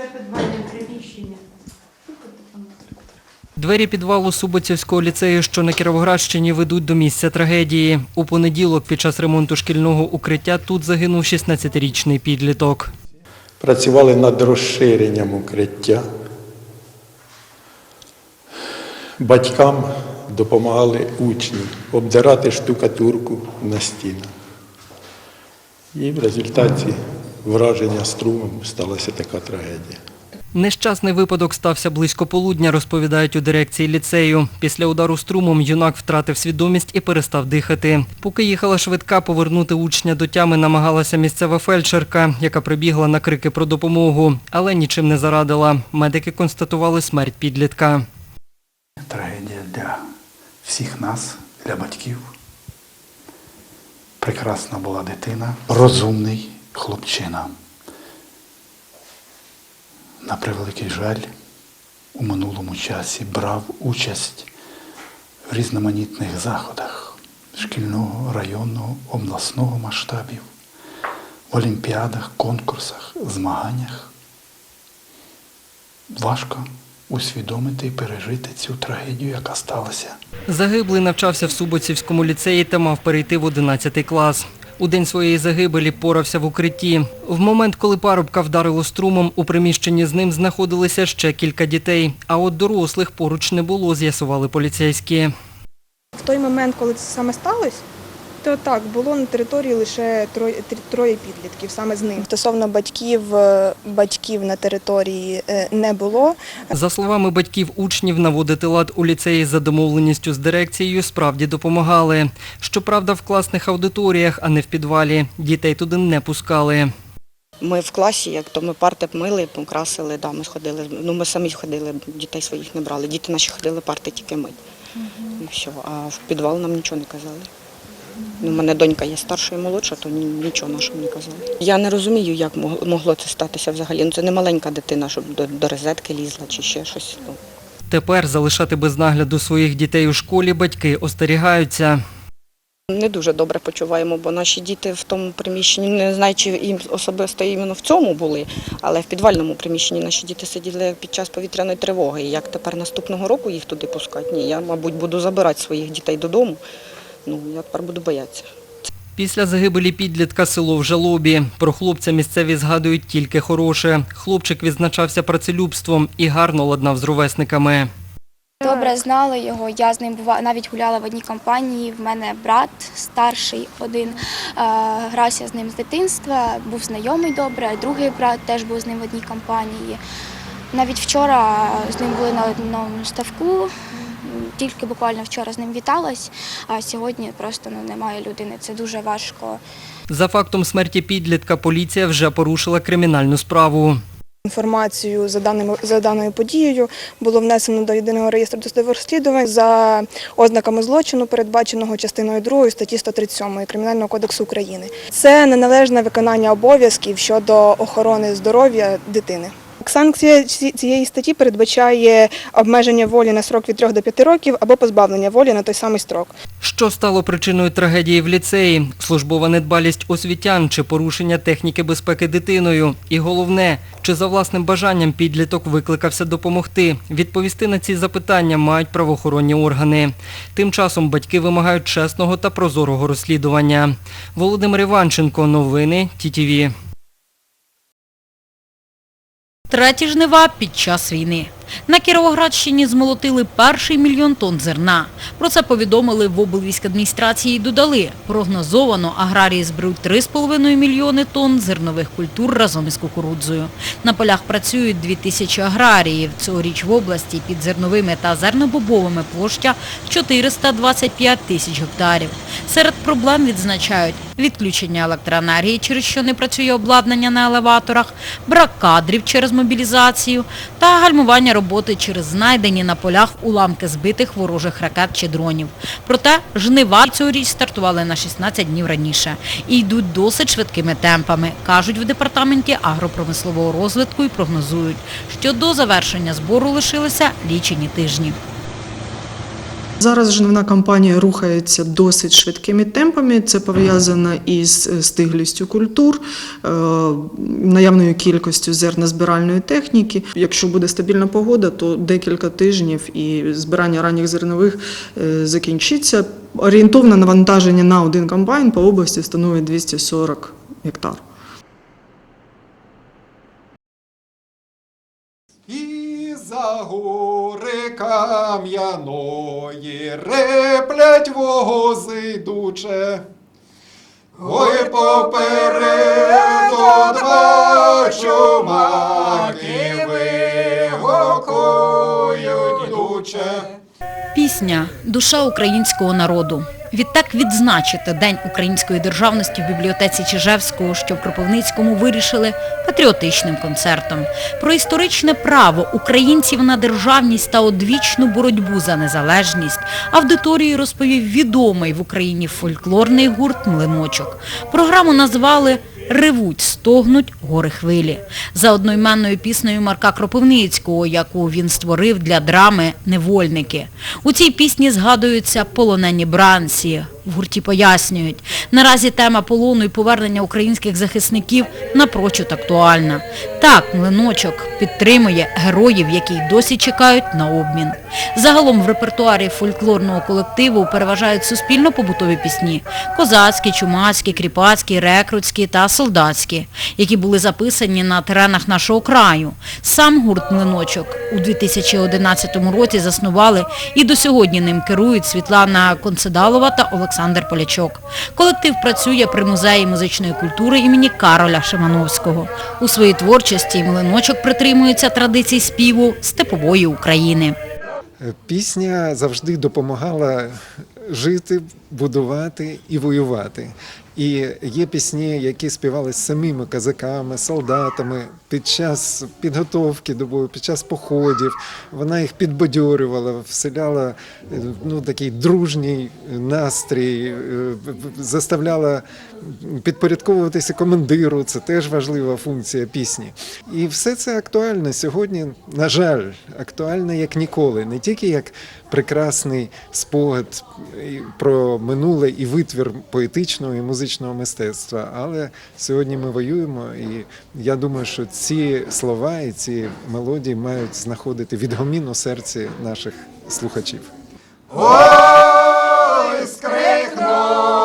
Це підвальне приміщення. Двері підвалу Суботівського ліцею, що на Кіровоградщині, ведуть до місця трагедії. У понеділок під час ремонту шкільного укриття тут загинув 16-річний підліток. Працювали над розширенням укриття. Батькам допомагали учні обдирати штукатурку на стінах. І в результаті враження струмом сталася така трагедія. Нещасний випадок стався близько полудня, розповідають у дирекції ліцею. Після удару струмом юнак втратив свідомість і перестав дихати. Поки їхала швидка, повернути учня до тями намагалася місцева фельдшерка, яка прибігла на крики про допомогу, але нічим не зарадила. Медики констатували смерть підлітка. Трагедія для всіх нас, для батьків. Прекрасна була дитина, розумний хлопчина. На превеликий жаль, у минулому часі брав участь в різноманітних заходах шкільного, районного, обласного масштабів, в олімпіадах, конкурсах, змаганнях. Важко усвідомити і пережити цю трагедію, яка сталася. Загиблий навчався в Суботівському ліцеї та мав перейти в 11 клас. У день своєї загибелі порався в укритті. В момент, коли парубка вдарило струмом, у приміщенні з ним знаходилися ще кілька дітей. А от дорослих поруч не було, з'ясували поліцейські. В той момент, коли це саме сталося, то так, було на території лише троє, троє підлітків, саме з ним. Стосовно батьків, е, батьків на території е, не було. За словами батьків учнів, наводити лад у ліцеї за домовленістю з дирекцією справді допомагали. Щоправда, в класних аудиторіях, а не в підвалі. Дітей туди не пускали. Ми в класі, як то ми парти мили, покрасили, да, ми сходили. Ну, ми самі ходили, дітей своїх не брали. Діти наші ходили парти тільки мить. І все. А в підвал нам нічого не казали. У мене донька є старша і молодша, то нічого нашому не казали. Я не розумію, як мог- могло це статися взагалі. Ну, це не маленька дитина, щоб до, до розетки лізла чи ще щось. Ну, Тепер залишати без нагляду своїх дітей у школі батьки остерігаються. Не дуже добре почуваємо, бо наші діти в тому приміщенні, не знаю, чи їм особисто іменно в цьому були, але в підвальному приміщенні наші діти сиділи під час повітряної тривоги. І як тепер наступного року їх туди пускати? Ні, я, мабуть, буду забирати своїх дітей додому. Ну, я тепер буду боятися. Після загибелі підлітка село в жалобі. Про хлопця місцеві згадують тільки хороше. Хлопчик відзначався працелюбством і гарно ладнав з ровесниками. Добре знали його. Я з ним бува навіть гуляла в одній компанії. В мене брат старший один е, грався з ним з дитинства, був знайомий добре. Другий брат теж був з ним в одній компанії. Навіть вчора з ним були на одному ставку. Тільки буквально вчора з ним віталась, а сьогодні просто ну, немає людини. Це дуже важко. За фактом смерті підлітка поліція вже порушила кримінальну справу. Інформацію за даними за даною подією було внесено до єдиного реєстру досудових розслідувань за ознаками злочину, передбаченого частиною 2 статті 137 Кримінального кодексу України. Це неналежне виконання обов'язків щодо охорони здоров'я дитини. Санкція цієї статті передбачає обмеження волі на срок від 3 до 5 років або позбавлення волі на той самий строк. Що стало причиною трагедії в ліцеї? Службова недбалість освітян чи порушення техніки безпеки дитиною? І головне, чи за власним бажанням підліток викликався допомогти? Відповісти на ці запитання мають правоохоронні органи. Тим часом батьки вимагають чесного та прозорого розслідування. Володимир Іванченко, новини ТІТІВІ. Треті жнива під час війни. На Кіровоградщині змолотили перший мільйон тонн зерна. Про це повідомили в облвійськадміністрації і додали. Прогнозовано аграрії зберуть 3,5 мільйони тонн зернових культур разом із кукурудзою. На полях працюють 2 тисячі аграріїв. Цьогоріч в області під зерновими та зернобобовими площа 425 тисяч гектарів. Серед проблем відзначають відключення електроенергії, через що не працює обладнання на елеваторах, брак кадрів через мобілізацію та гальмування роботи через знайдені на полях уламки збитих ворожих ракет чи дронів. Проте жнива цьогоріч стартували на 16 днів раніше і йдуть досить швидкими темпами, кажуть в департаменті агропромислового розвитку і прогнозують, що до завершення збору лишилися лічені тижні. Зараз жнивна кампанія рухається досить швидкими темпами. Це пов'язано із е, стиглістю культур, е, наявною кількістю зернозбиральної техніки. Якщо буде стабільна погода, то декілька тижнів і збирання ранніх зернових е, закінчиться. Орієнтовне навантаження на один комбайн по області становить 240 гектар. І за гори кам'яної реплять вози йдуче. Ой попереду два чумаки вигукують дуче. Пісня душа українського народу. Відтак відзначити День української державності в бібліотеці Чижевського, що в Кропивницькому вирішили патріотичним концертом. Про історичне право українців на державність та одвічну боротьбу за незалежність аудиторії розповів відомий в Україні фольклорний гурт «Млиночок». Програму назвали Ревуть, стогнуть гори хвилі. За одноіменною піснею Марка Кропивницького, яку він створив для драми Невольники. У цій пісні згадуються полонені бранці. В гурті пояснюють, наразі тема полону і повернення українських захисників напрочуд актуальна. Так, млиночок підтримує героїв, які досі чекають на обмін. Загалом в репертуарі фольклорного колективу переважають суспільно-побутові пісні – козацькі, чумацькі, кріпацькі, рекрутські та солдатські, які були записані на теренах нашого краю. Сам гурт «Млиночок» у 2011 році заснували і до сьогодні ним керують Світлана Концедалова та Олександр Полячок. Колектив працює при музеї музичної культури імені Кароля Шимановського. У своїй творчості «Млиночок» притримується традицій співу степової України. Пісня завжди допомагала жити, будувати і воювати. І є пісні, які співали самими козаками, солдатами під час підготовки до бою, під час походів. Вона їх підбадьорювала, вселяла ну, такий дружній настрій, е, заставляла підпорядковуватися командиру. Це теж важлива функція пісні. І все це актуально сьогодні, на жаль, актуально як ніколи, не тільки як прекрасний спогад про минуле і витвір поетичного і музичного мистецтва. Але сьогодні ми воюємо, і я думаю, що ці слова і ці мелодії мають знаходити відгомін у серці наших слухачів. Ой, скрикнув!